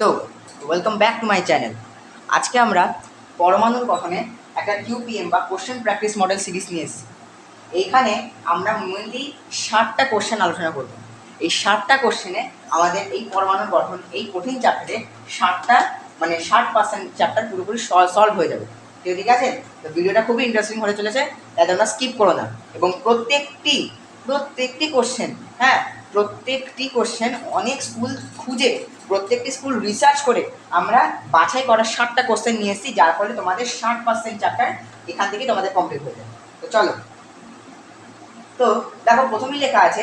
তো welcome back to my channel আজকে আমরা পরমাণুর গঠনে একটা কিউপিএম বা কোশ্চেন প্র্যাকটিস মডেল সিরিজ নিয়ে এসেছি। এইখানে আমরা মেনলি ষাটটা কোশ্চেন আলোচনা করব। এই ষাটটা কোশ্চেনে আমাদের এই পরমাণুর গঠন, এই কঠিন চ্যাপ্টারে ষাটটা মানে ষাট পার্সেন্ট চ্যাপ্টার পুরোপুরি সলভ হয়ে যাবে। কেউ ঠিক আছে? তো ভিডিওটা খুবই ইন্টারেস্টিং হতে চলেছে, তাই তোমরা স্কিপ করো না। এবং প্রত্যেকটি প্রত্যেকটি কোশ্চেন হ্যাঁ প্রত্যেকটি কোশ্চেন অনেক স্কুল খুঁজে প্রত্যেকটি স্কুল রিসার্চ করে আমরা বাছাই করা ষাটটা কোশ্চেন নিয়ে এসেছি, যার ফলে তোমাদের ষাট পার্সেন্ট চ্যাপ্টার এখান থেকে তোমাদের কমপ্লিট হয়ে যাবে। তো চলো। তো দেখো, প্রথমেই লেখা আছে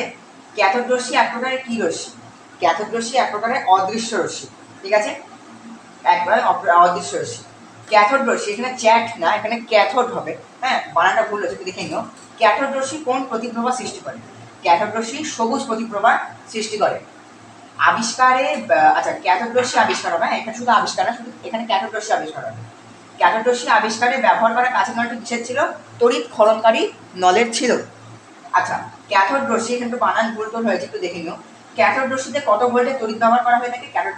ক্যাথোড রশ্মি এক প্রকারের কী রশ্মি? ক্যাথোড রশ্মি এক প্রকারের অদৃশ্য রশ্মি। ঠিক আছে? একবার অদৃশ্য রশ্মি। ক্যাথোড রশ্মি এখানে চ্যাট না, এখানে ক্যাথোড হবে। হ্যাঁ বানানটা ভুল হচ্ছে দেখে নিও। ক্যাথোড রশ্মি কোন প্রতিপ্রভা সৃষ্টি করে? ক্যাথোড রশ্মি সবুজ প্রতিপ্রভা সৃষ্টি করে। আবিষ্কারে আচ্ছা রশ্মি আবিষ্কার হবে হ্যাঁ এখানে শুধু আবিষ্কার না, শুধু এখানে রশ্মি আবিষ্কার হবে। রশ্মি আবিষ্কারে ব্যবহার করা কাঁচা নলটি কিসের ছিল, তড়িৎ ক্ষরণকারী নলের ছিল। আচ্ছা ক্যাথোড এখানে একটু বানান ভুল তোর হয়েছে, একটু দেখে নিও। ক্যাথোড কত ভোল্টে তড়িৎ ব্যবহার করা হয়ে থাকে? ক্যাথোড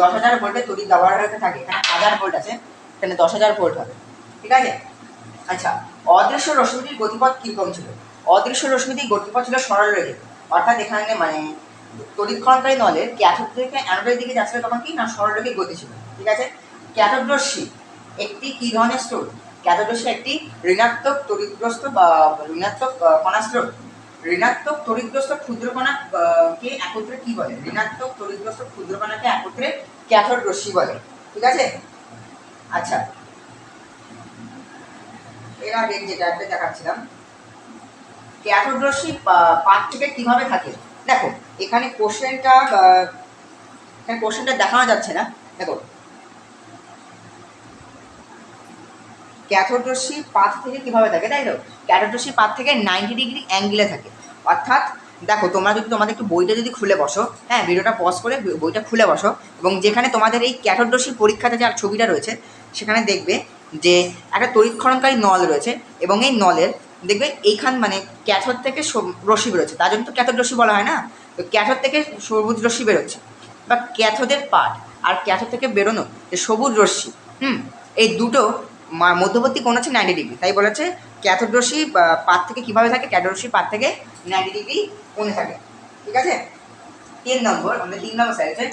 দশ হাজার ভোল্টে তড়িৎ ব্যবহার হয়ে থাকে, এখানে হাজার ভোল্ট আছে, এখানে দশ হাজার ভোল্ট হবে, ঠিক আছে? আচ্ছা অদৃশ্য রশ্মিটির গতিপথ কীরকম ছিল? অদৃশ্য রশ্মিটির গতিপথ ছিল সরল রেখে অর্থাৎ এখানে মানে তড়িৎক্ষণকারী নলের ক্যাথোড থেকে অ্যানোডের দিকে যাচ্ছিল তখন কি? না সরল রেখে গতি ঠিক আছে? ক্যাথোড একটি কী ধরনের স্রোত? ক্যাথোড একটি ঋণাত্মক তড়িৎগ্রস্ত বা ঋণাত্মক কণা ঋণাত্মক তড়িৎগ্রস্ত ক্ষুদ্রকণা একত্রে কি বলে? ঋণাত্মক তড়িৎগ্রস্ত ক্ষুদ্র কণাকে একত্রে ক্যাথোড রশ্মি বলে। ঠিক আছে? আচ্ছা। এর আগে যেটা একটা দেখাচ্ছিলাম। ক্যাথোড রশ্মি পাত থেকে কীভাবে থাকে? দেখো এখানে কোশ্চেনটা এখানে কোশ্চেনটা দেখানো যাচ্ছে না। দেখো। ক্যাথোড রশ্মি পাত থেকে কীভাবে থাকে, তাই তো? ক্যাথোড রশ্মি পাত থেকে নাইনটি ডিগ্রি অ্যাঙ্গেলে থাকে। অর্থাৎ, দেখো, তোমরা যদি তোমাদের একটু বইটা যদি খুলে বসো হ্যাঁ ভিডিওটা পজ করে বইটা খুলে বসো, এবং যেখানে তোমাদের এই ক্যাথোড রশ্মি পরীক্ষাতে যে ছবিটা রয়েছে, সেখানে দেখবে যে একটা তড়িৎক্ষরণকারী নল রয়েছে, এবং এই নলের দেখবে এইখান মানে ক্যাথর থেকে রশ্মি বেরোচ্ছে। তার জন্য তো ক্যাথোড রশ্মি বলা হয় না? তো ক্যাথোড থেকে সবুজ রশ্মি বেরোচ্ছে। বা ক্যাথোডের পাট আর ক্যাথোড থেকে বেরোনো যে সবুজ রশ্মি, হুম? এই দুটো মধ্যবর্তী কোণ আছে নাইনটি ডিগ্রি তাই বলেছে ক্যাথোড রশ্মি পাত থেকে কীভাবে থাকে? ক্যাথোড রশ্মি পাত থেকে নাইনটি ডিগ্রি কোণে থাকে। ঠিক আছে? তিন নম্বর, আমাদের তিন নম্বর সাইডে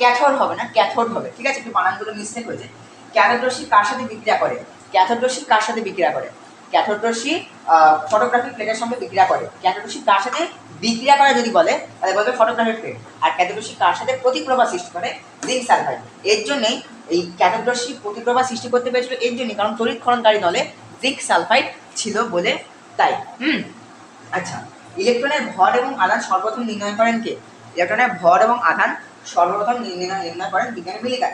ক্যাথোড হবে না, ক্যাথোড হবে। ঠিক আছে? একটু বানানগুলো মিস্টেক হয়েছে। ক্যাথোড রশ্মি কার সাথে বিক্রিয়া করে? ক্যাথোড রশ্মি কার সাথে বিক্রিয়া করে? ক্যাথোড রশ্মি ফটোগ্রাফিক প্লেটের সঙ্গে বিক্রিয়া করে। ক্যাথোড রশ্মি কার সাথে বিক্রিয়া করে যদি বলে, তাহলে বলবে ফটোগ্রাফিক প্লেট আর ক্যাথোড রশ্মি কার সাথে প্রতিপ্রভা সৃষ্টি করে জিঙ্ক সালফাইড এর জন্যই এই ক্যাথোড রশ্মি প্রতিপ্রভা সৃষ্টি করতে পেরেছিল এর জন্যই, কারণ তড়িৎ ক্ষরণকারী নলে জিঙ্ক সালফাইড ছিল বলে তাই। হুম? আচ্ছা ইলেকট্রনের ভর এবং আধান সর্বপ্রথম নির্ণয় করেন কে? ইলেকট্রনের ভর এবং আধান সর্বপ্রথম নির্ণয় নির্ণয় করেন বিজ্ঞানী মিলিকার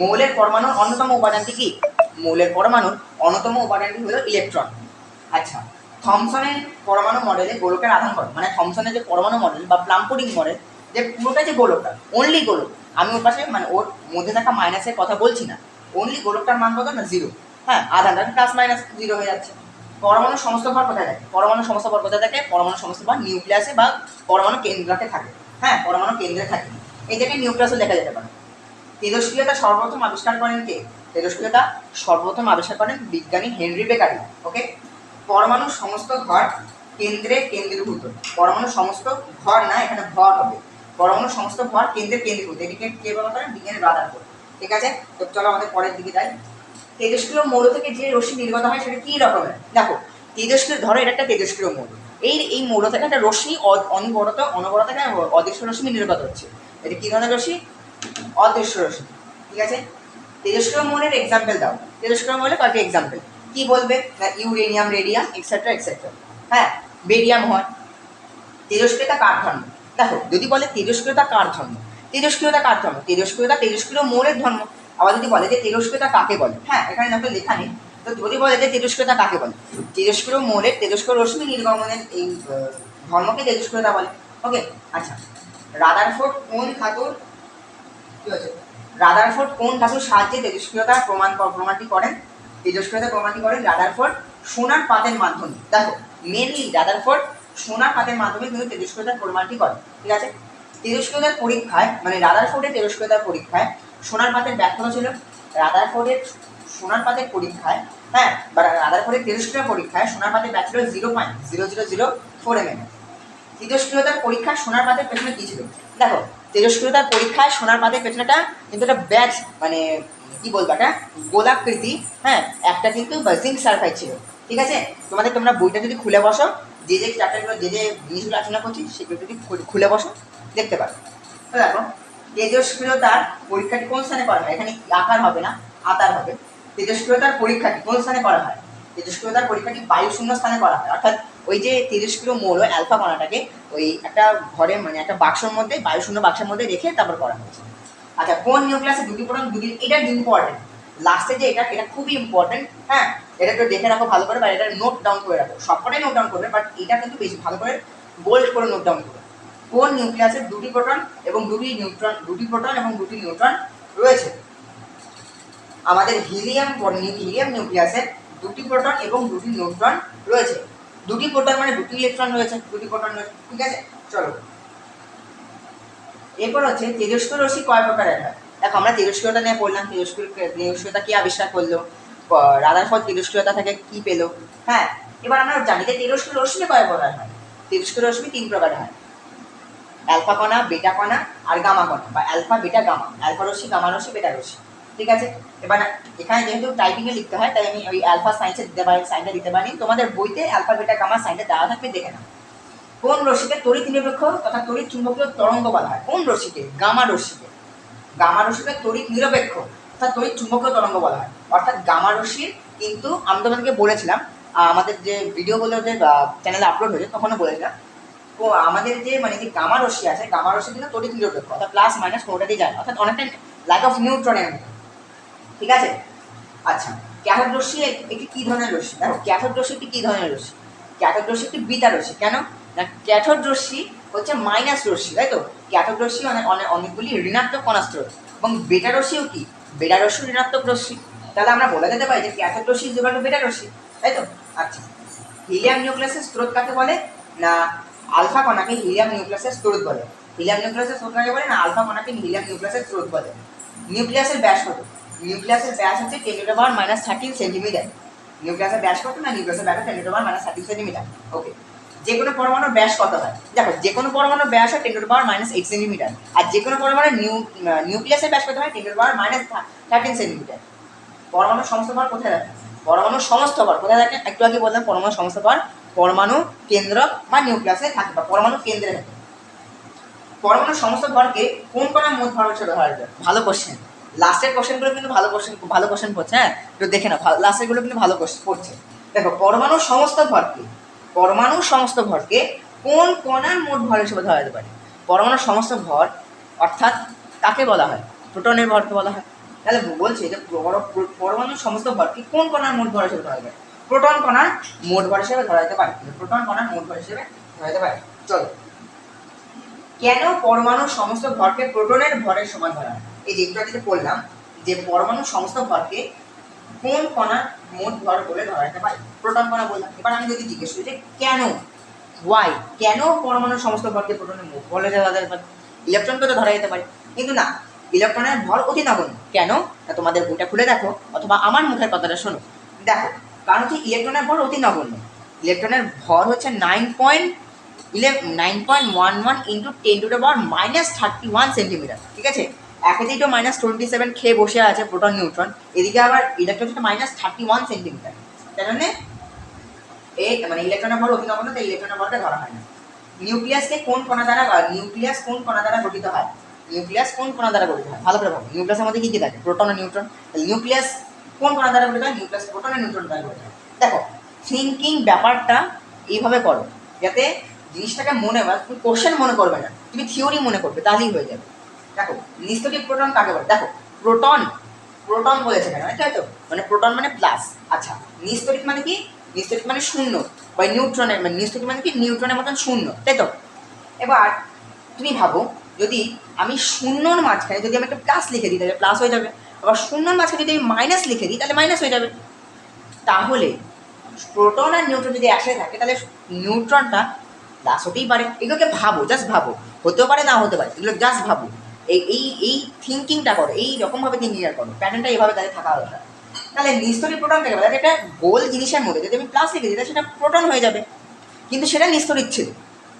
মৌলের পরমাণুর অন্যতম উপাদানটি কি? মৌলের পরমাণুর অন্যতম উপাদানটি হলো ইলেকট্রন আচ্ছা থমসনের পরমাণু মডেলে গোলকের আধান কত মানে থমসনের যে পরমাণু মডেল বা প্লাম্পুডিং মডেল যে পুরোটা যে গোলকটা অনলি গোলক, আমি ওর পাশে মানে ওর মধ্যে থাকা মাইনাসের কথা বলছি না অনলি গোলকটার মান কত না জিরো হ্যাঁ আধানটা প্লাস মাইনাস জিরো হয়ে যাচ্ছে। পরমাণুর সমস্ত ভর কোথায় থাকে? পরমাণুর সমস্ত ভর কোথায় থাকে? পরমাণুর সমস্ত ভর নিউক্লিয়াসে বা পরমাণু কেন্দ্রকে থাকে হ্যাঁ পরমাণু কেন্দ্রে থাকে। জায়গায় নিউক্লিয়াসও লেখা যেতে পারে। তেজস্ক্রিয়তা সর্বপ্রথম আবিষ্কার করেন কে? তেজস্ক্রিয়তা সর্বপ্রথম আবিষ্কার করেন বিজ্ঞানী হেনরি বেকারি ওকে পরমাণুর সমস্ত ঘর কেন্দ্রে কেন্দ্রীভূত। পরমাণু সমস্ত ভর না, এখানে ভর হবে। পরমাণু সমস্ত ভর কেন্দ্রে কেন্দ্রীভূত। এটিকে কে ব্যবহার করেন বিজ্ঞানী রাদার ঠিক আছে? তো চলো আমাদের পরের দিকে যাই। তেজস্ক্রিয় মৌল থেকে যে রশ্মি নির্গত হয়, সেটা কী রকমের? দেখো, তেজস্ক্রিয়, ধরো এটা একটা তেজস্ক্রিয় মৌল। এই এই মৌল থেকে একটা রশ্মি অনবরত অনবরত একটা অদৃশ্য রশ্মি নির্গত হচ্ছে। এটা কী ধরনের রশ্মি? অদৃশ্য রশ্মি। ঠিক আছে? তেজস্ক্রিয় মৌলের এক্সাম্পল দাও। তেজস্ক্রিয় মৌলের কয়েকটি এক্সাম্পল কি বলবে? না, ইউরেনিয়াম, রেডিয়াম এক্সেট্রা এক্সেট্রা হ্যাঁ বেরিয়াম হয়। তেজস্ক্রিয়তা কার ধর্ম দেখো, যদি বলে তেজস্ক্রিয়তা কার ধর্ম তেজস্ক্রিয়তা কার ধর্ম তেজস্ক্রিয়তা তেজস্ক্রিয় মৌলের ধর্ম। আবার যদি বলে যে তেজস্ক্রিয়তা কাকে বলে? হ্যাঁ এখানে একটা লেখা নেই। তো যদি বলে যে তেজস্ক্রিয়তা কাকে বলে? তেজস্ক্রিয় মৌলের তেজস্ক্রিয় রশ্মি নির্গমনের এই ধর্মকে তেজস্ক্রিয়তা বলে। ওকে আচ্ছা। রাদারফোর্ড কোন ধাতুর কি হচ্ছে রাদারফোর্ড কোন ধাতুর সাহায্যে তেজস্ক্রিয়তার প্রমাণ, প্রমাণটি করেন? তেজস্ক্রিয়তা প্রমাণটি করেন রাদারফোর্ড সোনার পাতের মাধ্যমে। দেখো মেনলি রাদারফোর্ড সোনার পাতের মাধ্যমে কিন্তু তেজস্ক্রিয়তার প্রমাণটি করে, ঠিক আছে? তেজস্ক্রিয়তার পরীক্ষায় মানে রাদার ফোর্ডের তেজস্ক্রিয়তার পরীক্ষায় সোনার পাতের ব্যাখ্যা ছিল, রাদার ফোর্ডের সোনার পাতের পরীক্ষায় হ্যাঁ বা রাদার ফোর্ডের তেজস্ক্রিয় পরীক্ষায় সোনার পাতের ব্যাচ ছিল zero point zero zero zero four M M তেজস্ক্রিয়তার পরীক্ষায় সোনার পাতের পেছনে কী ছিল? দেখো, তেজস্ক্রিয়তার পরীক্ষায় সোনার পাতের পেছনেটা কিন্তু একটা ব্যাচ মানে কি বলব একটা গোলাকৃতি হ্যাঁ একটা কিন্তু জিঙ্ক সালফাইড ছিল, ঠিক আছে? তোমাদের, তোমরা বইটা যদি খুলে বসো, যে যে চ্যাপ্টারগুলো যে যে জিনিসগুলো আলোচনা করছি, সেগুলো যদি খুলে বসো, দেখতে পারো। দেখো, তেজস্ক্রিয়তার পরীক্ষাটি কোন স্থানে করা হয়? এখানে আকার হবে না, আতার হবে। তেজস্ক্রিয়তার পরীক্ষাটি কোন স্থানে করা হয়? তেজস্ক্রিয়তার পরীক্ষাটি বায়ু শূন্য স্থানে করা হয়। অর্থাৎ ওই যে তেজস্ক্রিয় মৌল অ্যালফা কণাটাকে ওই একটা ঘরে মানে একটা বাক্সর মধ্যে বায়ু শূন্য বাক্সের মধ্যে রেখে তারপর করা হয়েছে। আচ্ছা কোন নিউক্লিয়াসে দুটি প্রোটন দুটি এটা ইম্পর্টেন্ট লাস্টে যে এটা এটা খুবই ইম্পর্টেন্ট হ্যাঁ? এটা একটু দেখে রাখো ভালো করে, বা এটা নোট ডাউন করে রাখো। সবকটাই নোট ডাউন করবে বাট এটা কিন্তু বেশি ভালো করে গোল্ড করে নোট ডাউন করবে। কোন নিউক্লিয়াসে দুটি প্রোটন এবং দুটি নিউট্রন দুটি প্রোটন এবং দুটি নিউট্রন রয়েছে? আমাদের হিলিয়াম হিলিয়াম নিউক্লিয়াসে দুটি প্রোটন এবং দুটি নিউট্রন রয়েছে। দুটি প্রোটন মানে দুটি ইলেকট্রন রয়েছে, দুটি প্রোটন রয়েছে। ঠিক আছে? চলো। এরপর হচ্ছে তেজস্ক্রিয় রশ্মি কয় প্রকারের হয়? দেখো, আমরা তেজস্ক্রিয়তা নিয়ে পড়লাম, তেজস্ক্রিয় তেজস্ক্রিয়তা কি আবিষ্কার করল? রাধার ফল তেজস্ক্রিয়তা থেকে কি পেল? হ্যাঁ এবার আমরা জানি যে তেজস্ক্রিয় রশ্মি কয় প্রকার হয়? তেজস্ক্রিয় রশ্মি তিন প্রকারের হয়। অ্যালফা কণা, বেটা কণা আর গামা কণা, বা অ্যালফা, বেটা, গামা। অ্যালফা রশ্মি, গামা রশ্মি, বেটা রশ্মি। ঠিক আছে? এবার এখানে যেহেতু টাইপিংয়ে লিখতে হয়, তাই আমি ওই অ্যালফা সাইন্সে দিতে পারি সাইনটা দিতে পারি। তোমাদের বইতে অ্যালফা, বেটা, গামা সাইনটা দেওয়া থাকবে, দেখে নাও। কোন রশ্মিকে তড়িৎ নিরপেক্ষ তথা তড়িৎ চুম্বকীয় তরঙ্গ বলা হয়? কোন রশ্মিকে গামা রশ্মিকে গামা রশ্মিকে তড়িৎ নিরপেক্ষ অর্থাৎ তড়িৎ চুম্বকীয় তরঙ্গ বলা হয়। অর্থাৎ গামা রশ্মির কিন্তু আমি তোমাদেরকে বলেছিলাম আমাদের যে ভিডিওগুলো যে চ্যানেলে আপলোড হয়েছে, তখনও বলেছিলাম। তো আমাদের যে মানে যে গামা রশ্মি আছে, গামা রশ্মি কিন্তু তড়িৎ নিরপেক্ষ অর্থাৎ প্লাস মাইনাস কোনোটাতেই যায় অর্থাৎ অনেকটা লাইক অফ নিউট্রনের মতো। ঠিক আছে? আচ্ছা ক্যাথোড রশ্মি একটি কী ধরনের রশ্মি? দেখো ক্যাথোড রশ্মি একটি কী ধরনের রশ্মি? ক্যাথোড রশ্মি একটি বিতা রশ্মি। কেন? না ক্যাথোড রশ্মি হচ্ছে মাইনাস রশ্মি, তাই তো? ক্যাথোড রশ্মি অনেক অনেক অনেকগুলি ঋণাত্মক কণাস্রোত। এবং বেটা রশ্মিও কি? বেটা রশ্মি ঋণাত্মক রশ্মি। তাহলে আমরা বলে দিতে পারি যে ক্যাথোড রশ্মি যোগানো বেটা রশ্মি তাই তো? আচ্ছা হিলিয়াম নিউক্লিয়াসের স্রোত কাকে বলে? না, আলফা কণাকে হিলিয়াম নিউক্লিয়াসের স্রোত বলে। হিলিয়াম নিউক্লিয়াসের স্রোত কাকে বলে? না, আলফা কণাকে হিলিয়াম নিউক্লিয়াসের স্রোত বলে। নিউক্লিয়াসের ব্যাস কত? নিউক্লিয়াসের ব্যাস হচ্ছে ten to power minus thirteen centimetre নিউক্লিয়াসের ব্যাস কত? না, নিউক্লিয়াসের ব্যাস ten to power minus thirteen centimetre okay যে কোনো পরমাণুর ব্যাস কত হয়? দেখো যে কোনো পরমাণুর ব্যাস হয় ten to power minus eight centimetre আর যে কোনো পরমাণুর নিউ নিউক্লিয়াসের ব্যাস কত হয়? Ten to power minus thirteen centimetre পরমাণুর সমস্ত ভর কোথায় থাকে? পরমাণুর সমস্ত ভর কোথায় থাকে? একটু আগে বললাম পরমাণুর সমস্ত ভর পরমাণু কেন্দ্র বা নিউক্লিয়াসে থাকে বা পরমাণু কেন্দ্রে থাকে। পরমাণুর সমস্ত ভরকে কোন কণার মোট ভর হিসেবে ধরা যায় ভালো কোশ্চেন লাস্টের কোশ্চেনগুলো কিন্তু ভালো কোশ্চেন ভালো কোশ্চেন পড়ছে হ্যাঁ? একটু দেখে নাও লাস্টেরগুলো কিন্তু ভালো কোশ্চেন পড়ছে। দেখো, পরমাণুর সমস্ত ভরকে পরমাণুর সমস্ত ভরকে কোন কণার মোট ভর হিসেবে ধরা যেতে পারে? পরমাণুর সমস্ত ভর, অর্থাৎ কাকে বলা হয়? প্রোটনের ভরকে বলা হয়। তাহলে বলছে যে পর- পর- পরমাণুর সমস্ত ভরকে কোন কণার মোট ভর হিসেবে ধরা যেতে পারে? প্রোটন কণার মোট ভর হিসেবে ধরা যেতে পারে। প্রোটন কণার মোট ভর হিসেবে ধরা যেতে পারে। চলো। কেন পরমাণুর সমস্ত ভরকে প্রোটনের ভরের সমান ধরা হয়? এই যে একটু বললাম যে পরমাণুর সমস্ত ভরকে কোন কণার মোট ভর বলে ধরা যেতে পারে প্রোটন কণা বললাম। এবার আমি যদি জিজ্ঞেস করি যে কেন? ওয়াই কেন পরমাণুর সমস্ত ভরকে প্রোটনের মোট বলে ধরা যেতে ইলেকট্রনকে তো ধরা যেতে পারে। কিন্তু না ইলেকট্রনের ভর অতি নগণ্য। কেন? না তোমাদের বইটা খুলে দেখো, অথবা আমার মুখের কথাটা শোনো। দেখো, কারণ হচ্ছে ইলেকট্রনের ভর অতি নগণ্য। ইলেকট্রনের ভর হচ্ছে nine point eleven nine point one one into ten to the power minus thirty one centimetre ঠিক আছে? একেতেই তো মাইনাস টোয়েন্টি সেভেন খেয়ে বসে আছে প্রোটন নিউট্রন এদিকে আবার ইলেকট্রন হচ্ছে মাইনাস থার্টি ওয়ান সেন্টিমিটার তার জন্যে এই মানে ইলেকট্রনের ভর অতি নগণ্য তাই ইলেকট্রনের ভরকে ধরা হয় না। নিউক্লিয়াসকে কোন কণা দ্বারা নিউক্লিয়াস কোন কণা দ্বারা গঠিত হয়? নিউক্লিয়াস কোন কণা দ্বারা গঠিত হয়? ভালো করে ভাবো নিউক্লিয়াসের মধ্যে কী কী থাকে? প্রোটন আর নিউট্রন নিউক্লিয়াস কোন কণা দ্বারা গঠিত হয়? নিউক্লিয়াস প্রোটন আর নিউট্রন দ্বারা গঠিত হয়। দেখো থিঙ্কিং ব্যাপারটা এইভাবে করো, যাতে জিনিসটাকে মনে হয় তুমি কোশ্চেন মনে করবে না, তুমি থিওরি মনে করবে, তাহলেই হয়ে যাবে। দেখো নিস্তরিক প্রোটন কাকে বলে? দেখো প্রোটন প্রোটন বলেছে কেন? তাই তো মানে প্রোটন মানে প্লাস আচ্ছা নিস্তরিক মানে কি? নিস্তরিক মানে শূন্য, বা নিউট্রনের মানে নিস্তরিক মানে কি? নিউট্রনের মতন শূন্য, তাই তো? এবার, তুমি ভাবো, যদি আমি শূন্যর মাঝখানে যদি আমি একটা প্লাস লিখে দিই, তাহলে প্লাস হয়ে যাবে। আবার শূন্যর মাঝখানে যদি আমি মাইনাস লিখে দিই, তাহলে মাইনাস হয়ে যাবে। তাহলে প্রোটন আর নিউট্রন যদি একসাথে থাকে, তাহলে নিউট্রনটা প্লাস হতেই পারে। এগুলোকে ভাবো জাস্ট ভাবো। হতেও পারে, না হতে পারে, এগুলো জাস্ট ভাবো। এই এই এই থিঙ্কিংটা করো, এই রকমভাবে থিঙ্কিংটা করো প্যাটার্নটা এইভাবে তাদের থাকা দরকার। তাহলে নিস্তরিক প্রোটন থেকে বলে একটা গোল জিনিসের মধ্যে, যদি আমি প্লাস লিখে দিই সেটা প্রোটন হয়ে যাবে। কিন্তু সেটা নিস্তরিক ছিল।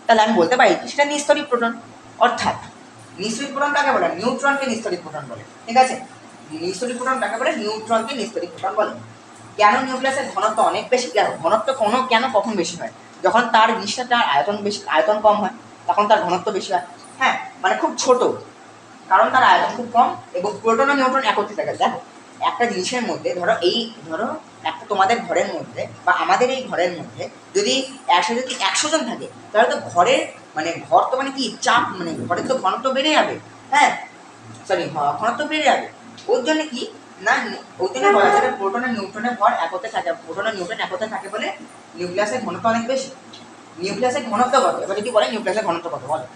তাহলে আমি বলতে পারি সেটা নিস্তরিক প্রোটন অর্থাৎ নিস্তরিক প্রোটন বলে? নিউট্রনকে নিস্তরিক প্রোটন বলে। ঠিক আছে? নিস্তরিক প্রোটন বলে? নিউট্রনকে নিস্তরিক প্রোটন বলে। কেন নিউক্লিয়াসের ঘনত্ব অনেক বেশি? কেন ঘনত্ব কোনো কেন কখন বেশি হয়? যখন তার জিনিসটা তার আয়তন বেশি, আয়তন কম হয়, তখন তার ঘনত্ব বেশি হয়। হ্যাঁ মানে খুব ছোট। কারণ তার আয়তন খুব কম এবং প্রোটন ও নিউট্রন একত্রিত থাকে। দেখো, একটা জিনিসের মধ্যে, ধরো এই, ধরো একটা তোমাদের ঘরের মধ্যে বা আমাদের এই ঘরের মধ্যে যদি একশো যদি একশো জন থাকে, তাহলে তো ঘরের মানে ঘর তো মানে কি, চাপ মানে ঘরের তো ঘনত্ব বেড়ে যাবে হ্যাঁ? সরি ঘনত্ব বেড়ে যাবে। ওর জন্য কি? না ওই জন্য বলা যায় প্রোটন আর নিউট্রনের ভর একতে থাকে। প্রোটন আর নিউট্রন একতে থাকে বলে নিউক্লিয়াসের ঘনত্ব অনেক বেশি। নিউক্লিয়াসের ঘনত্ব কত? এবার যদি বলে নিউক্লিয়াসের ঘনত্ব কত, বলো।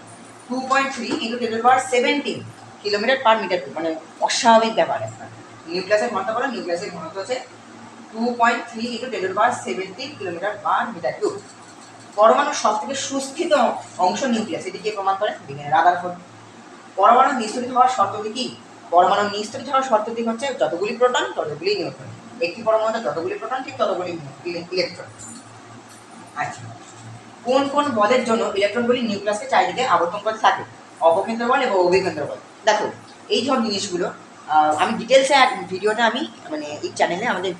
Two point three into ten power seventeen kilometre per metre মানে অস্বাভাবিক ব্যাপার একটা। নিউক্লিয়াসের ঘনত্ব বলো নিউক্লিয়াসের ঘনত্ব হচ্ছে two point three into ten power seventeen kilometre per metre cube পরমাণুর সব থেকে সুস্থিত অংশ নিউক্লিয়াস এটি কে প্রমাণ করে? বিজ্ঞানী রাদারফোর্ড। পরমাণু নিস্তরিত হওয়ার শর্তটি কি? পরমাণু নিস্তরিত হওয়ার শর্তটি হচ্ছে? যতগুলি প্রোটন ততগুলি নিউট্রন একটি পরমাণুতে যতগুলি প্রোটন ঠিক ততগুলি ইলেকট্রন আচ্ছা। কোন কোন বলের জন্য ইলেকট্রনগুলি নিউক্লিয়াসকে চারিদিকে আবর্তন করে থাকে? অপকেন্দ্র বল এবং অভিকেন্দ্র বল দেখো, এই সব জিনিসগুলো আমি ডিটেলসে ভিডিওটা আমি মানে এই চ্যানেলে আমাদের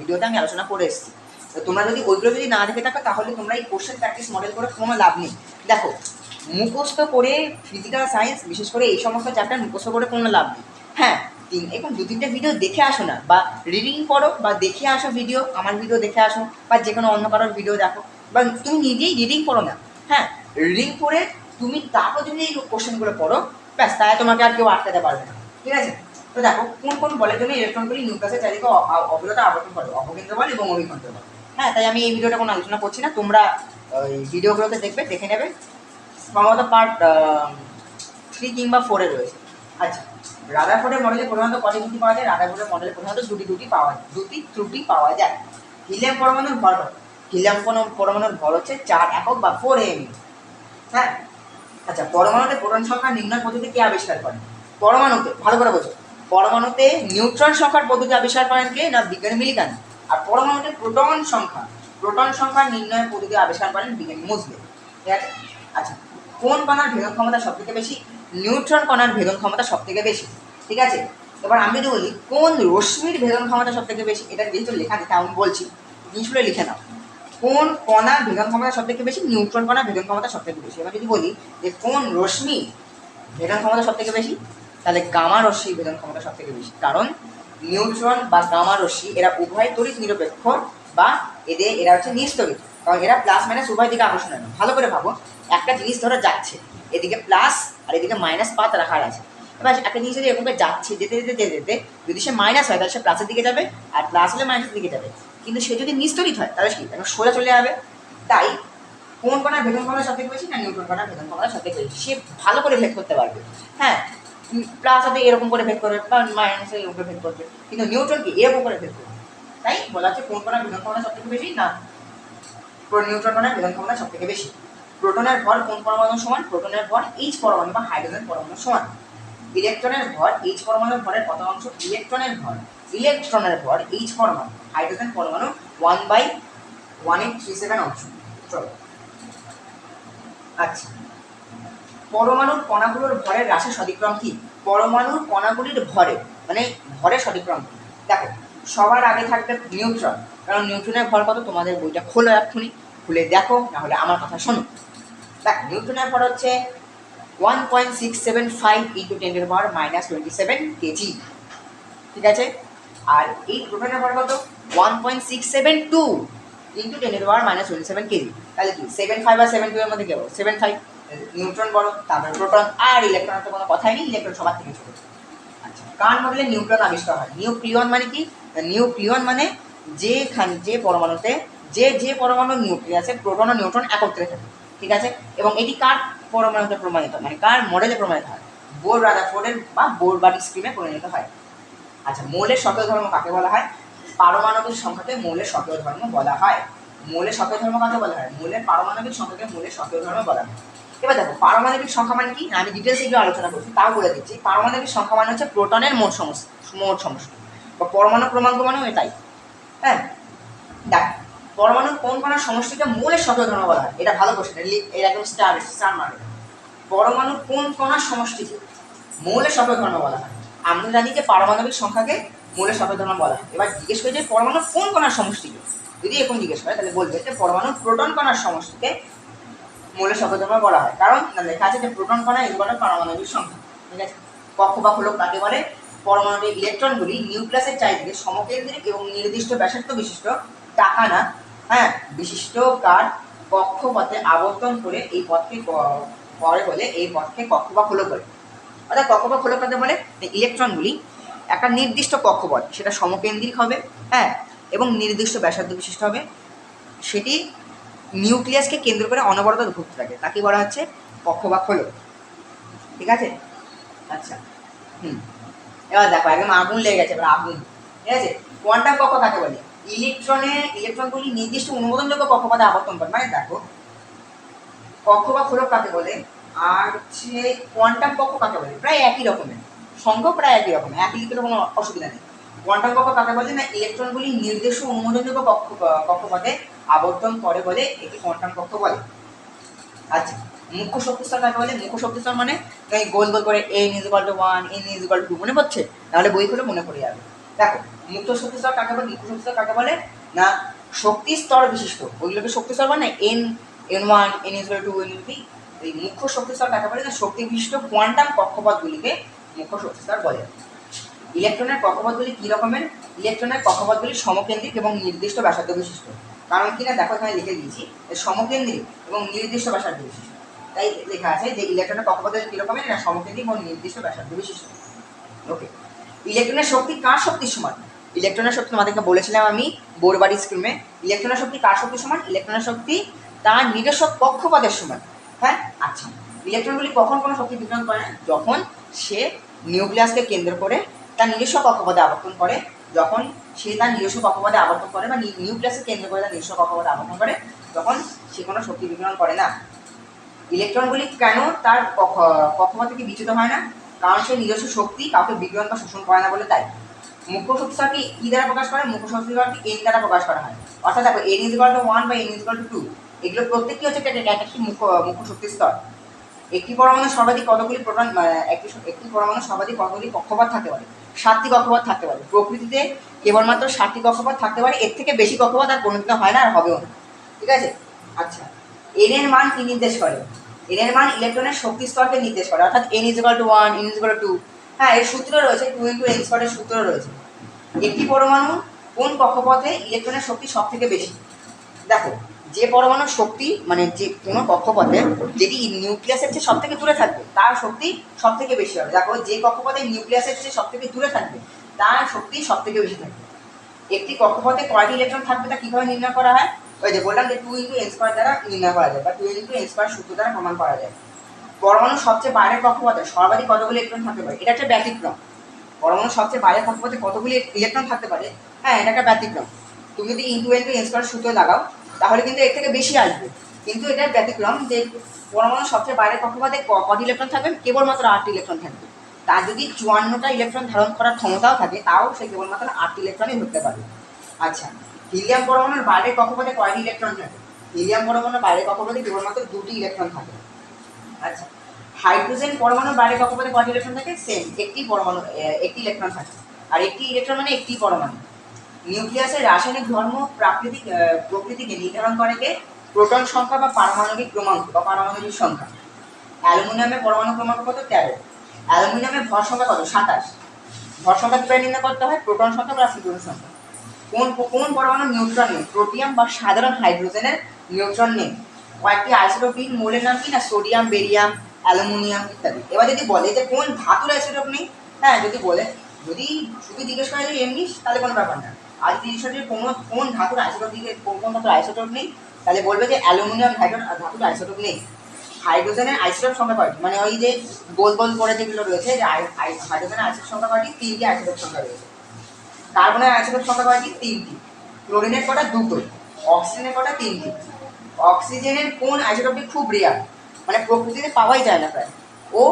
ভিডিওতে আমি আলোচনা করে এসেছি। তো তোমরা যদি ওইগুলো যদি না দেখে থাকো, তাহলে তোমরা এই কোশ্চেন প্র্যাকটিস মডেল করে কোনো লাভ নেই। দেখো, মুখস্থ করে ফিজিক্যাল সায়েন্স বিশেষ করে এই সমস্ত চ্যাপ্টার মুখস্থ করে কোনো লাভ নেই। হ্যাঁ তিন, এখন দু, তিনটে ভিডিও দেখে আসো না, বা রিডিং করো বা দেখে আসো ভিডিও আমার ভিডিও দেখে আসো, বা যে কোনো অন্য কারোর ভিডিও দেখো, বা তুমি নিজেই রিডিং করো না। হ্যাঁ রিডিং করে তুমি তারপর যদি এই কোশ্চেনগুলো পড়ো ব্যাস তাই তোমাকে আর কেউ আটকাতে পারবে না। ঠিক আছে? তো দেখো, কোন কোন বলের জন্য ইলেকট্রনগুলি নিউক্লিয়াসের চারিদিকে অবিরত আবর্তন করে অপকেন্দ্র বল এবং অভিকেন্দ্র বল হ্যাঁ তাই আমি এই ভিডিওটা কোনো আলোচনা করছি না, তোমরা, ওই ভিডিওগুলোতে দেখবে, দেখে নেবে। সম্ভবত পার্ট থ্রি কিংবা ফোরে রয়েছে। আচ্ছা রাদারফোর্ডের মডেলে প্রধানত কটি ত্রুটি পাওয়া যায়? রাদারফোর্ডের মডেলে প্রধানত দুটি দুটি পাওয়া যায়। দুটি, ত্রুটি পাওয়া যায়। হিলিয়াম পরমাণুর ভর হিলিয়াম পরমাণুর ভর হচ্ছে চার একক বা ফোর এম হ্যাঁ আচ্ছা পরমাণুতে প্রোটন সংখ্যা নির্ণয় পদ্ধতি কে আবিষ্কার করেন পরমাণুতে, ভালো করে বোঝো। পরমাণুতে নিউট্রন সংখ্যার পদ্ধতি আবিষ্কার করেন কে? না, বিজ্ঞানী মিলিকান। আর পরমাণুতে প্রোটন সংখ্যা প্রোটন সংখ্যা নির্ণয় পদ্ধতি আবিষ্কার করেন বিজ্ঞানী মুসলিম ঠিক আছে? আচ্ছা কোন কণার ভেদন ক্ষমতা সব থেকে বেশি? নিউট্রন কণার ভেদন ক্ষমতা সব থেকে বেশি। ঠিক আছে? এবার আমি যদি বলি, কোন রশ্মির ভেদন ক্ষমতা সব থেকে বেশি? এটা যেহেতু লেখা নেই আমি বলছি। জিনিসগুলো লিখে নাও। কোন কণার ভেদন ক্ষমতা সব থেকে বেশি? নিউট্রন কণার ভেদন ক্ষমতা সব থেকে বেশি। এবার যদি বলি যে কোন রশ্মি ভেদন ক্ষমতা সব থেকে বেশি? তাহলে গামা রশ্মি ভেদন ক্ষমতা সব থেকে বেশি। কারণ নিউট্রন বা গামা রশ্মি এরা উভয় তড়িৎ নিরপেক্ষ বা এদের, এরা হচ্ছে নিস্তরিত কারণ এরা প্লাস মাইনাস উভয় দিকে আকর্ষণ ভালো করে ভাবো, একটা জিনিস ধরো যাচ্ছে, এদিকে প্লাস আর এদিকে মাইনাস পাত রাখার আছে। এবার একটা জিনিস যদি এরকম যাচ্ছে, যেতে যেতে যেতে যেতে, যদি সে মাইনাস হয়, তাহলে সে প্লাসের দিকে যাবে আর প্লাস হলে মাইনাসের দিকে যাবে। কিন্তু সে যদি নিস্তরিত হয়, তাহলে কি? এখন সোজা চলে যাবে। তাই কোন কণার ভেদন সব থেকে বেশি না নিউট্রন কণার ভেদন সব থেকে বেশি সে ভালো করে ভেদ করতে পারবে। হ্যাঁ প্লাস সাথে এরকম করে ভেদ করবে বা মাইনাসে এরকম করে ভেদ করবে। কিন্তু নিউট্রন কি? এরকম করে ভেদ করবে। তাই বলা হচ্ছে কোন কণার ভেদন ক্ষমতা সব থেকে বেশি না নিউট্রন কণার ভেদন ক্ষমতা সব থেকে বেশি। প্রোটনের ভর কোন পরমাণু সমান? প্রোটনের ভর এইচ পরমাণু বা হাইড্রোজেন পরমাণু সমান। ইলেকট্রনের ভর এইচ পরমাণুর ভরের কত অংশ? ইলেকট্রনের ভর। ইলেকট্রনের ভর এইচ পরমাণু হাইড্রোজেন পরমাণু one by one eight three seven অংশ। চলো। আচ্ছা। পরমাণুর কণাগুলোর ভরের হ্রাসের সদিক্রম কি? পরমাণুর কণাগুলির ভরে মানে ভরের সদিক্রম কি? দেখো, সবার আগে থাকবে নিউট্রন। কারণ নিউট্রনের ভর কত? তোমাদের বইটা খোলো এক্ষুনি, খুলে দেখো না হলে আমার কথা শোনো। দেখ, নিউট্রনের ভর হচ্ছে one point six seven five into টেনের power minus twenty seven KG ঠিক আছে? আর এই প্রোটনের ভর কত? One point six seven two into টেনের power minus twenty seven KG তাহলে কি? সেভেন ফাইভ আর সেভেন টু এর মধ্যে কি হবে? সেভেন ফাইভ নিউট্রন বড় তারপরে প্রোটন আর ইলেকট্রনের তো কোনো কথাই নেই ইলেকট্রন সবার থেকে ছোট। আচ্ছা কার মডেলে নিউট্রন আবিষ্কার হয়? নিউক্লিয়ন মানে কি? নিউক্লিয়ন মানে যেখান যে পরমাণুতে, যে যে পরমাণু নিউক্লিয়াসে প্রোটন ও নিউট্রন একত্রে থাকে। ঠিক আছে? এবং এটি কার পরমাণুতে প্রমাণিত মানে কার মডেলে প্রমাণিত হয়? বোর রাদারফোর্ডের বা বোর বাডি স্ক্রিমে প্রমাণিত হয়। আচ্ছা মৌলের সক্রিয় ধর্ম কাকে বলা হয়? পারমাণবিক সংখ্যাকে মৌলের সক্রিয় ধর্ম বলা হয়। মৌলের সক্রিয় ধর্ম কাকে বলা হয়? মৌলের পারমাণবিক সংখ্যাকে মৌলের সক্রিয় ধর্ম বলা হয়। এবার দেখো, পারমাণবিক সংখ্যা মানে কি? আমি ডিটেলস এগুলো আলোচনা করছি, তাও বলে দিচ্ছি। পারমাণবিক সংখ্যা মানে হচ্ছে প্রোটনের মোট সমষ্টি মোট সমষ্টি। বা পরমাণু ক্রমাঙ্ক মানেও এটাই। হ্যাঁ? দেখ পরমাণুর কোন কণার সমষ্টিকে মূলের সক্রিয় ধর্ম বলা হয়? এটা ভালো কোশ্চেন এর একদম স্টার স্টার মার্ক পরমাণুর কোন কণার সমষ্টিকে মৌলের সক্রিয় ধর্ম বলা হয়? আমরা জানি যে পারমাণবিক সংখ্যাকে মৌলের ধর্ম বলা হয়। এবার জিজ্ঞেস করে যে পরমাণু কোন কণার সমষ্টিকে? যদি এখন জিজ্ঞেস করে, তাহলে বলবে যে পরমাণু প্রোটন কণার সমষ্টিকে মৌলের ধর্ম বলা হয়। কারণ লেখা আছে যে প্রোটন কণা ইজুয়াল পারমাণবিক সংখ্যা। ঠিক আছে? কক্ষ বা হলো কাকে বলে? পরমাণুর ইলেকট্রনগুলি নিউক্লিয়াসের চারিদিকে সমকেন্দ্রিক এবং নির্দিষ্ট ব্যাসার্থ বিশিষ্ট টাকা না হ্যাঁ বিশিষ্ট কার কক্ষপথে আবর্তন করে এই পথকে করে বলে, এই পথকে কক্ষ বা হলো বলে। অর্থাৎ কক্ষ বা হলো কাকে বলে ইলেকট্রনগুলি একটা নির্দিষ্ট কক্ষপথ, সেটা সমকেন্দ্রিক হবে হ্যাঁ এবং নির্দিষ্ট ব্যাসার্ধ বিশিষ্ট হবে। সেটি নিউক্লিয়াসকে কেন্দ্র করে অনবরত ঘুরতে থাকে, তাকে বলা হচ্ছে কক্ষবাক হলো ঠিক আছে? আচ্ছা হুম। এবার দেখো, একদম আগুন লেগে গেছে, এবার আগুন। ঠিক আছে? কোয়ান্টাম কক্ষ কাকে বলে? ইলেকট্রনে, ইলেকট্রনগুলি নির্দিষ্ট অনুমোদনযোগ্য কক্ষপথে আবর্তন করে। মানে দেখো, কক্ষ বা খোলক কাকে বলে? আর হচ্ছে কোয়ান্টাম কক্ষ কাকে বলে? প্রায় একই রকমের। সংখ্যা প্রায় একই রকমের। একই লিখতে কোনো অসুবিধা নেই। কোয়ান্টাম কক্ষ কাকে বলে না ইলেকট্রনগুলি নির্দিষ্ট অনুমোদনযোগ্য কক্ষ কক্ষপথে আবর্তন করে বলে, একে কোয়ান্টাম কক্ষ বলে। আচ্ছা মুখ্য শক্তিস্তর কাকে বলে? মুখ্য শক্তিস্তর মানে এই গোল গোল করে N is equal to one N is equal to মনে পড়ছে? তাহলে বই খুলে মনে পড়ে যাবে। দেখো মুক্ত শক্তিস্তর কাকে বলে? মুখ্য শক্তিস্তর কাকে বলে? না, শক্তি স্তর বিশিষ্ট। ওইগুলোকে শক্তি স্তর মানে N N one N is two N three এই মুখ্য শক্তি স্তর কাকে বলে না শক্তি বিশিষ্ট কোয়ান্টাম কক্ষপথগুলিকে মুখ্য শক্তিস্তর বলে। ইলেকট্রনের কক্ষপথগুলি কী রকমের? ইলেকট্রনের কক্ষপথগুলি সমকেন্দ্রিক এবং নির্দিষ্ট ব্যাসার্ধ বিশিষ্ট। কারণ কিনা দেখো এখানে লিখে দিয়েছি সমকেন্দ্রিক এবং নির্দিষ্ট ব্যাসার্ধ বিশিষ্ট। তাই লেখা আছে যে ইলেকট্রনের কক্ষপথ কী রকমের? না সমকেন্দ্রিক এবং নির্দিষ্ট ব্যাসার্ধ বিশিষ্ট। ওকে ইলেকট্রনের শক্তি কার শক্তির সমান? ইলেকট্রনের শক্তি তোমাদেরকে বলেছিলাম আমি বোরবাড়ি স্ক্রিমে ইলেকট্রনের শক্তি কার শক্তির সমান? ইলেকট্রনের শক্তি তার নিজস্ব কক্ষপথের সমান। হ্যাঁ? আচ্ছা। ইলেকট্রনগুলি কখন কোনো শক্তি বিতরণ করে? না যখন সে নিউক্লিয়াসকে কেন্দ্র করে তার নিজস্ব কক্ষপথে আবর্তন করে, যখন সে তার নিজস্ব কক্ষপথে আবর্তন করে বা নিউক্লিয়াসকে কেন্দ্র করে তার নিজস্ব কক্ষপথে আবর্তন করে, তখন সে কোনো শক্তি বিতরণ করে না। ইলেকট্রনগুলি কেন তার কক্ষ- কক্ষপথ থেকে বিচ্যুত হয় না? কারণ সে নিজস্ব শক্তি কাউকে বিকিরণ বা শোষণ করে না বলে তাই। মুখ্য শক্তিস্তরকে ই দ্বারা প্রকাশ করে মুখ্য শক্তিস্তরকে এন দ্বারা প্রকাশ করা হয়। অর্থাৎ দেখো এন ইজ টু ওয়ান বা এন ইজ টু টু এগুলো প্রত্যেকটি হচ্ছে একটা- এক একটি মুখ্য মুখ্য শক্তিস্তর একটি পরমাণু সর্বাধিক কতগুলি প্রোটন একটি একটি পরমাণু সর্বাধিক কতগুলি কক্ষপথ থাকতে পারে? সাতটি কক্ষপথ থাকতে পারে। প্রকৃতিতে কেবলমাত্র সাতটি কক্ষপথ থাকতে পারে। এর থেকে বেশি কক্ষপথ আর কোনোদিনও হয় না আর হবেও না। ঠিক আছে? আচ্ছা। এন এর মান কি নির্দেশ করে? এন এর মান ইলেকট্রনের শক্তি স্তরকে নির্দেশ করে। অর্থাৎ N is to one N is to হ্যাঁ এর সূত্র রয়েছে টু ইন্টু এন স্কোয়ারের সূত্র রয়েছে। একটি পরমাণু কোন কক্ষপথে ইলেকট্রনের শক্তি সব থেকে বেশি? দেখো, যে পরমাণুর শক্তি মানে যে কোনো কক্ষপথে যেটি নিউক্লিয়াসের চেয়ে সব থেকে দূরে থাকবে, তার শক্তি সব থেকে বেশি হবে। দেখো, যে কক্ষপথে নিউক্লিয়াসের চেয়ে সব থেকে দূরে থাকবে, তার শক্তি সব থেকে বেশি থাকবে। একটি কক্ষপথে কয়টি ইলেকট্রন থাকবে তা কীভাবে নির্ণয় করা হয়? ওই যে বললাম যে টু ইন্টু এন স্কোয়ার দ্বারা নির্ণয় করা যায়, বা টু ইন্টু এন স্কোয়ার সূত্র দ্বারা প্রমাণ করা যায়। পরমাণু সবচেয়ে বাইরের কক্ষপথে সর্বাধিক কতগুলি ইলেকট্রন থাকতে পারে? এটা একটা ব্যতিক্রম। পরমাণু সবচেয়ে বাইরের কক্ষপথে কতগুলি ইলেকট্রন থাকতে পারে? হ্যাঁ এটা একটা ব্যতিক্রম। তুমি যদি ইন্টু ইন্টু এন স্কোয়ার সূত্র লাগাও, তাহলে কিন্তু এর থেকে বেশি আসবে। কিন্তু এটা ব্যতিক্রম যে পরমাণু সবচেয়ে বাইরের কক্ষপথে ক- কটি ইলেকট্রন থাকবে? কেবলমাত্র আটটি ইলেকট্রন থাকবে। তার যদি চুয়ান্নটা ইলেকট্রন ধারণ করার ক্ষমতাও থাকে, তাও সে কেবলমাত্র আটটি ইলেকট্রনই ধরতে পারবে আচ্ছা হিলিয়াম পরমাণুর বাইরের কক্ষপথে কয়টি ইলেকট্রন থাকে? হিলিয়াম পরমাণুর বাইরের কক্ষপথে কেবলমাত্র দুটি ইলেকট্রন থাকে। আচ্ছা হাইড্রোজেন পরমাণু বাইরে কক্ষপথে কয়টি ইলেকট্রন থাকে? সেম একটি পরমাণু একটি ইলেকট্রন থাকে। আর একটি ইলেকট্রন মানে একটি পরমাণু। নিউক্লিয়াসের রাসায়নিক ধর্ম প্রাকৃতিক প্রকৃতিকে নির্ধারণ করে কে? প্রোটন সংখ্যা বা পারমাণবিক ক্রমাঙ্ক বা পারমাণবিক সংখ্যা। অ্যালুমিনিয়ামের পরমাণু ক্রমাঙ্ক কত? তেরো। অ্যালুমিনিয়ামের ভর সংখ্যা কত? সাতাশ। ভর সংখ্যা কীভাবে নির্ণয় করতে হয়? প্রোটন সংখ্যা বা ফিউটন সংখ্যা। কোন কোন পরমাণু নিউট্রন নেই? প্রোটিয়াম বা সাধারণ হাইড্রোজেনের নিউট্রন নেই। কয়েকটি আইসোটোপিন মোলের নাম কি না সোডিয়াম বেরিয়াম অ্যালুমিনিয়াম ইত্যাদি। এবার যদি বলে যে কোন ধাতুর আইসোটোপ নেই হ্যাঁ যদি বলে, যদি শুধু জিজ্ঞেস করা যে এমনি, তাহলে কোনো ব্যাপার না। আর যদি জিজ্ঞেস করে কোনো, কোন ধাতুর আইসোটোপ দিকে কোন কোন ধাতুর আইসোটোপ নেই, তাহলে বলবে যে অ্যালুমিনিয়াম হাইড্রোজেন ধাতুর আইসোটোপ নেই। হাইড্রোজেনের আইসোটোপ সংখ্যা কয়টি? মানে ওই যে গোল গোল করে যেগুলো রয়েছে, যে হাইড্রোজেনের আইসোটোপ সংখ্যা কয়টি? তিনটি আইসোটোপ সংখ্যা রয়েছে। কার্বনের আইসোটোপ সংখ্যা কয়টি? তিনটি। ক্লোরিনের কটা? দুটো। অক্সিজেনের কটা? তিনটি। অক্সিজেনের কোন আইসোটোপটি খুব রেয়ার মানে প্রকৃতিতে পাওয়াই যায় না প্রায়। ও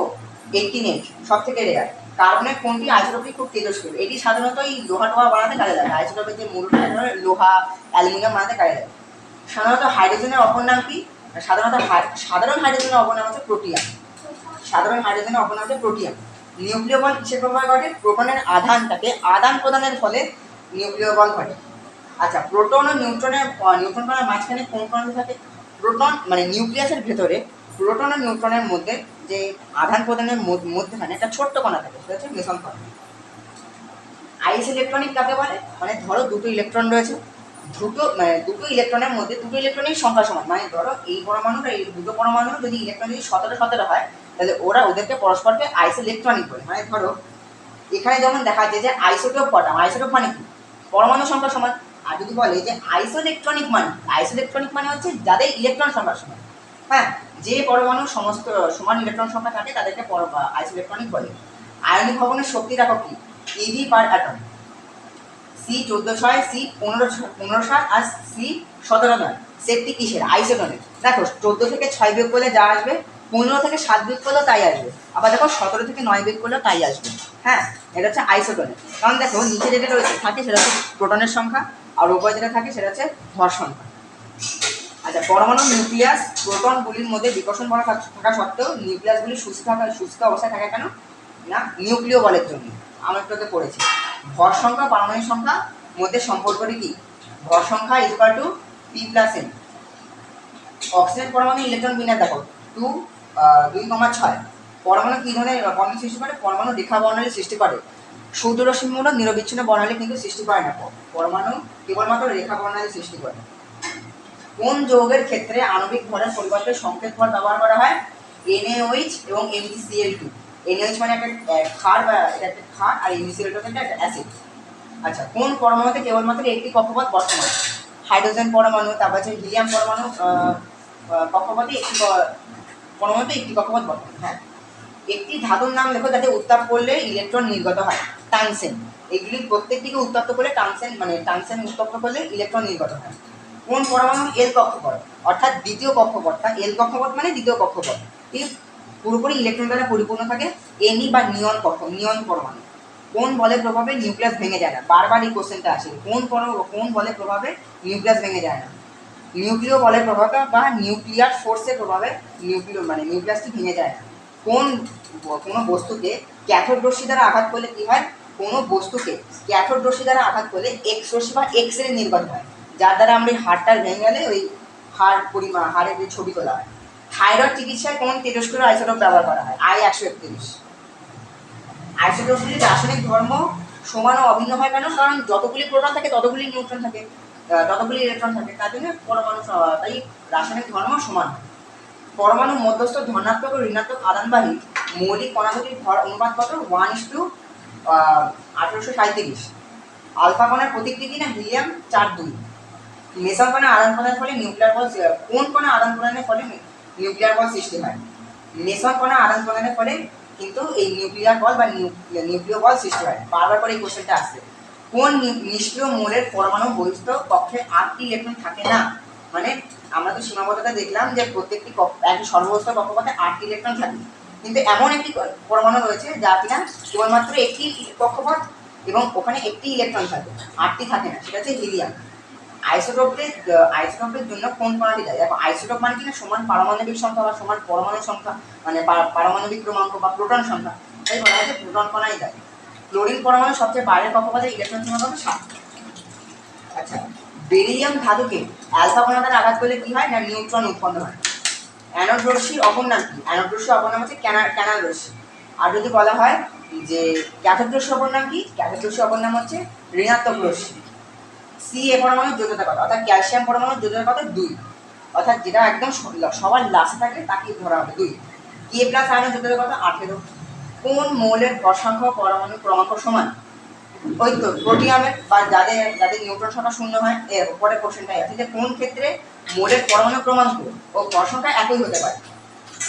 এইটিন এইট সব থেকে রেয়ার কার্বনের কোনটি আইসোটোপটি খুব তেজস্ক্রিয়। এটি সাধারণত এই লোহা টোহা বানাতে কাজে লাগে। আইসোটোপের যে মূল লোহা, অ্যালুমিনিয়াম বানাতে কাজে লাগে। সাধারণত হাইড্রোজেনের অপর নাম কি? সাধারণত সাধারণ হাইড্রোজেনের অপর নাম হচ্ছে প্রোটিয়াম সাধারণ হাইড্রোজেনের অপর নাম হচ্ছে প্রোটিয়াম নিউক্লিয় বল কিসের প্রভাবে ঘটে? প্রোটনের আধানটাকে আদান প্রদানের ফলে নিউক্লিয় বল ঘটে। আচ্ছা প্রোটন ও নিউট্রনের নিউট্রন কণার মাঝখানে কোন কণাটা থাকে? প্রোটন মানে নিউক্লিয়াসের ভেতরে প্রোটন ও নিউট্রনের মধ্যে যে আধান প্রদানের মধ্য- মধ্যখানে একটা ছোট্ট কণা থাকে, সেটা হচ্ছে মেসন কণা। আইস ইলেকট্রনিক কাকে বলে? মানে ধরো দুটো ইলেকট্রন রয়েছে, দুটো মানে দুটো ইলেকট্রনের মধ্যে দুটো ইলেকট্রনের সংখ্যা সমান মানে ধরো এই পরমাণুর এই দুটো পরমাণুর যদি ইলেকট্রন যদি সতেরো সতেরো হয়, তাহলে ওরা ওদেরকে পরস্পরকে আইস ইলেকট্রনিক বলে। মানে ধরো, এখানে যেমন দেখা যায় যে আইসোটোপ কটা? আইসোটোপ মানে কি? পরমাণু সংখ্যা সমান। যদি বলে যে আইসো ইলেকট্রনিক মানে আইসো ইলেকট্রনিক মানে হচ্ছে যাদের ইলেকট্রন সংখ্যা সমান। হ্যাঁ যে পরমাণুর সমস্ত, সমান ইলেকট্রন সংখ্যা থাকে, তাদেরকে আইসো ইলেকট্রনিক বলে। আয়নিক ভবনের শক্তি রাখো কি? ইভি পার অ্যাটম সি চোদ্দ ছয় সি পনেরো পনেরো সাত আর সি সতেরো নয়। সেটটি কিসের? আইসোটনের দেখো, চোদ্দ থেকে ছয় বিয়োগ করলে যা আসবে? পনেরো থেকে সাত বিয়োগ করলেও তাই আসবে। আবার দেখো, সতেরো থেকে নয় বিয়োগ করলেও তাই আসবে। হ্যাঁ এটা হচ্ছে আইসোটনের কারণ দেখো, নিচে যেটা রয়েছে, থাকে সেটা হচ্ছে প্রোটনের সংখ্যা। আর উপরে যেটা থাকে সেটা হচ্ছে সংখ্যা আচ্ছা পরমাণু নিউক্লিয়াস প্রোটনগুলির মধ্যে বিকর্ষণ বল থাক- সত্ত্বেও নিউক্লিয়াসগুলি সুস্থ থাকা সুস্থ অবস্থায় থাকে কেন? না, নিউক্লিয় বলের জন্য। আমরা একটু পড়েছি। ভর সংখ্যা, পারমাণবিক সংখ্যা মধ্যে সম্পর্কটি কি? ভর সংখ্যা equal to P plus N oxygen পরমাণু ইলেকট্রন বিনা দেখো। টু দুই কমা ছয়। পরমাণু কী ধরনের বর্ণালী সৃষ্টি করে? পরমাণু রেখা বর্ণালী সৃষ্টি করে। সূর্যরশ্মিমূলক নিরবিচ্ছিন্ন বর্ণালী কিন্তু সৃষ্টি করে না। পরমাণু কেবলমাত্র রেখা বর্ণালী সৃষ্টি করে। কোন যৌগের ক্ষেত্রে আণবিক ভরের পরিবর্তে সংকেত ভর ব্যবহার করা হয়? এনএওইচ এবং এমজিসিএল টু এনএওইচ মানে একটা ক্ষার বা এটা একটা ক্ষার আর এমজিসিএল টু একটা অ্যাসিড আচ্ছা কোন পরমাণুতে কেবলমাত্র একটি কক্ষপথ বর্তমান? হাইড্রোজেন পরমাণু, তারপর হচ্ছে হিলিয়াম পরমাণু কক্ষপথে একটি পরমাণুতে একটি কক্ষপথ বর্তমান হ্যাঁ। একটি ধাতুর নাম লেখো যাতে উত্তাপ করলে ইলেকট্রন নির্গত হয়। টানসেন এগুলি প্রত্যেকটিকে উত্তপ্ত করলে টানসেন মানে টানসেন উত্তপ্ত করলে ইলেকট্রন নির্গত হয়। কোন পরমাণু এল কক্ষপথ? অর্থাৎ দ্বিতীয় কক্ষপথটা এল কক্ষপথ মানে দ্বিতীয় কক্ষপথ। এই পুরোপুরি ইলেকট্রন দ্বারা পরিপূর্ণ থাকে এনি বা নিয়ন কক্ষ, নিয়ন পরমাণু। কোন বলের প্রভাবে নিউক্লিয়াস ভেঙে যায় না? বারবার এই কোশ্চেনটা আসে। কোন কোন বলের প্রভাবে নিউক্লিয়াস ভেঙে যায় না? নিউক্লিয় বলের প্রভাবে বা নিউক্লিয়ার ফোর্সের প্রভাবে নিউক্লিয় মানে নিউক্লিয়াসটি ভেঙে যায় না। কোন, কোনো বস্তুকে ক্যাথোড রশ্মি দ্বারা আঘাত করলে কী হয়? কোনো বস্তুকে ক্যাথোড রশ্মি দ্বারা আঘাত করলে এক্স রশ্মি বা এক্স রে নির্গত হয়, যার দ্বারা আমরা এই হাড়টার ভেঙে গেলে ওই হাড় পরিমাণ, হাড়ের যে ছবি তোলা হয়। থাইরয়েড চিকিৎসায় কোন তেজস্ক্রিয় আইসোটোপ ব্যবহার করা হয়? আই একশো একত্রিশ। আইসোটোপগুলির রাসায়নিক ধর্ম সমান ও অভিন্ন হয় কেন? কারণ যতগুলি প্রোটন থাকে, ততগুলি নিউট্রন থাকে ততগুলি ইলেকট্রন থাকে, তার জন্য পরমাণু তাই রাসায়নিক ধর্ম সমান। পরমাণু মধ্যস্থ ধনাত্মক ও ঋণাত্মক আদানবাহী মৌলিক কণাগুলির ভর অনুপাত কত ওয়ান ইস টু আঠেরোশো সাঁত্রিশ আলফা কণার প্রতীকটি কি না? হিলিয়াম চার দুই। মেসন কণা আদান প্রদানের ফলে নিউক্লিয়ার বল কোন কণা আদান প্রদানের ফলে নিউক্লিয়ার বল সৃষ্টি হয়? মেসন কণা আদান প্রদানের ফলে কিন্তু এই নিউক্লিয়ার বল বা নিউক্লিয় বল সৃষ্টি হয়। বারবার করে এই কোশ্চেনটা আসছে। কোন নিষ্ক্রিয় মৌলের পরমাণু বহিস্থ কক্ষে আটটি ইলেকট্রন থাকে না? মানে আমরা তো সীমাবদ্ধতা দেখলাম যে প্রত্যেকটি একটি সর্বস্থ কক্ষপথে আটটি ইলেকট্রন থাকে। কিন্তু এমন একটি পরমাণু রয়েছে যা কিনা কেবলমাত্র একটি কক্ষপথ এবং ওখানে একটি ইলেকট্রন থাকে, আটটি থাকে না, সেটা হচ্ছে হিলিয়াম আইসোটোপের আইসোটোপের জন্য কোন কণাটি দেয়? দেখো আইসোটোপ মানে কিনা সমান পারমাণবিক সংখ্যা বা সমান পরমাণু সংখ্যা মানে পারমাণবিক ক্রমাঙ্ক বা প্রোটন সংখ্যা। তাই বলা হচ্ছে প্রোটন কণাই দেয়। ক্লোরিন পরমাণু সবচেয়ে বাইরের কক্ষপথে ইলেকট্রন সংখ্যা কত সাত। আচ্ছা বেরিলিয়াম ধাতুকে অ্যালফা কণা দ্বারা আঘাত করলে কি হয়? না নিউট্রন উৎপন্ন হয়? অ্যানোড রশ্মির অপর নাম কি? অ্যানোড রশ্মির অপর নাম হচ্ছে ক্যানা ক্যানাল রশ্মি আর যদি বলা হয় যে ক্যাথোড অপর নাম কি? ক্যাথোড অপর নাম হচ্ছে ঋণাত্মক রশ্মি সি এ পরমাণুর যোগ্যতা কত? অর্থাৎ ক্যালসিয়াম পরমাণুর যোগ্যতা কত? দুই। অর্থাৎ যেটা একদম সবার লাস্টে থাকে তাকে ধরা হবে। দুই। কে প্লাস আয়নের যোগ্যতা কত? আঠেরো। কোন মৌলের ভর পরমাণু ক্রমাঙ্ক সমান? ওই তো প্রোটিয়ামের বা যাদের যাদের নিউট্রন সংখ্যা শূন্য হয়, এর পরে কোশ্চেনটাই আছে যে কোন ক্ষেত্রে মোলের পরমাণু ক্রমাঙ্ক ও ভর সংখ্যা একই হতে পারে।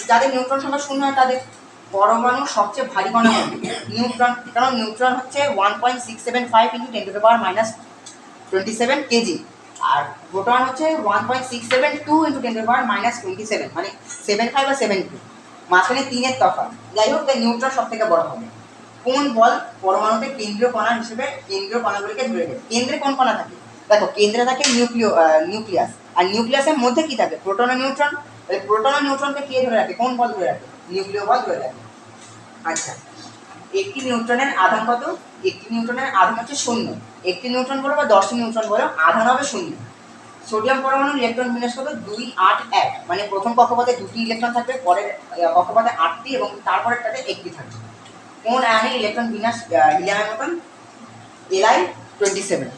যাদের নিউট্রন সংখ্যা শূন্য হয়, তাদের পরমাণু সবচেয়ে ভারী কণা? নিউট্রন কারণ নিউট্রন হচ্ছে one point six seven five into ten to power minus twenty seven KG R proton হচ্ছে one point six seven two into ten to power minus twenty seven মানে সেভেন ফাইভ আর seven two মাঝখানে তিনের তফাৎ। যাই হোক neutron সব থেকে বড় হবে। কোন বল পরমাণুতে কেন্দ্রীয় কণা হিসেবে কেন্দ্রীয় কণাগুলিকে ধরে দেবে কেন্দ্রে কোন কণা থাকে? দেখো, কেন্দ্রে থাকে নিউক্লিয় নিউক্লিয়াস। আর নিউক্লিয়াসের মধ্যে কি থাকে? Proton neutron. প্রোটন ও নিউট্রনকে কে ধরে রাখে? কোন বল ধরে রাখে? নিউক্লিয় বল ধরে রাখে। আচ্ছা একটি নিউট্রনের আধান কত? একটি নিউট্রনের আধান হচ্ছে শূন্য। একটি নিউট্রন বলো বা দশটি নিউট্রন বলো, আধান হবে শূন্য। সোডিয়াম পরমাণুর ইলেকট্রন বিন্যাস কত? দুই আট এক। মানে প্রথম কক্ষপথে দুটি ইলেকট্রন থাকবে, পরের কক্ষপথে আটটি এবং তারপরেরটাতে একটি থাকবে। কোন আয়নের ইলেকট্রন বিন্যাস হিলিয়ামের মতন এলআই টোয়েন্টি সেভেন